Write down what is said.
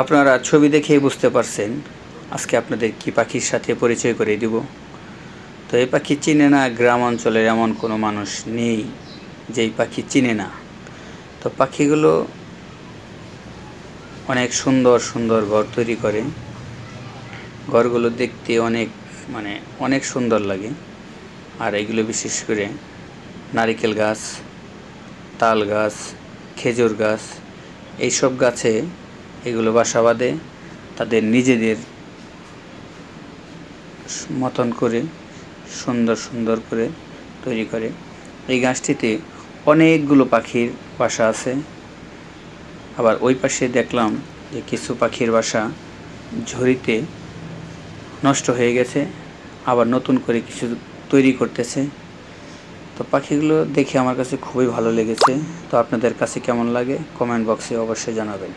আপনারা ছবি দেখেই বুঝতে পারছেন, আজকে আপনাদের কি পাখির সাথে পরিচয় করে দিব। তো এই পাখি চিনে না, গ্রাম অঞ্চলের এমন কোনো মানুষ নেই যেই পাখি চিনে না। তো পাখিগুলো অনেক সুন্দর সুন্দর ঘর তৈরি করে। ঘরগুলো দেখতে অনেক মানে অনেক সুন্দর লাগে। আর এগুলো বিশেষ করে নারিকেল গাছ, তাল গাছ, খেজুর গাছ, এইসব গাছে এগুলো বাসা বাঁধে তাদের নিজেদের মতন করে, সুন্দর সুন্দর করে তৈরি করে। এই গাছটিতে অনেকগুলো পাখির বাসা আছে। আবার ওই পাশে দেখলাম যে কিছু পাখির বাসা ঝুড়িতে নষ্ট হয়ে গেছে, আবার নতুন করে কিছু তৈরি করতেছে। তো পাখিগুলো দেখে আমার কাছে খুবই ভালো লেগেছে। তো আপনাদের কাছে কেমন লাগে কমেন্ট বক্সে অবশ্যই জানাবেন।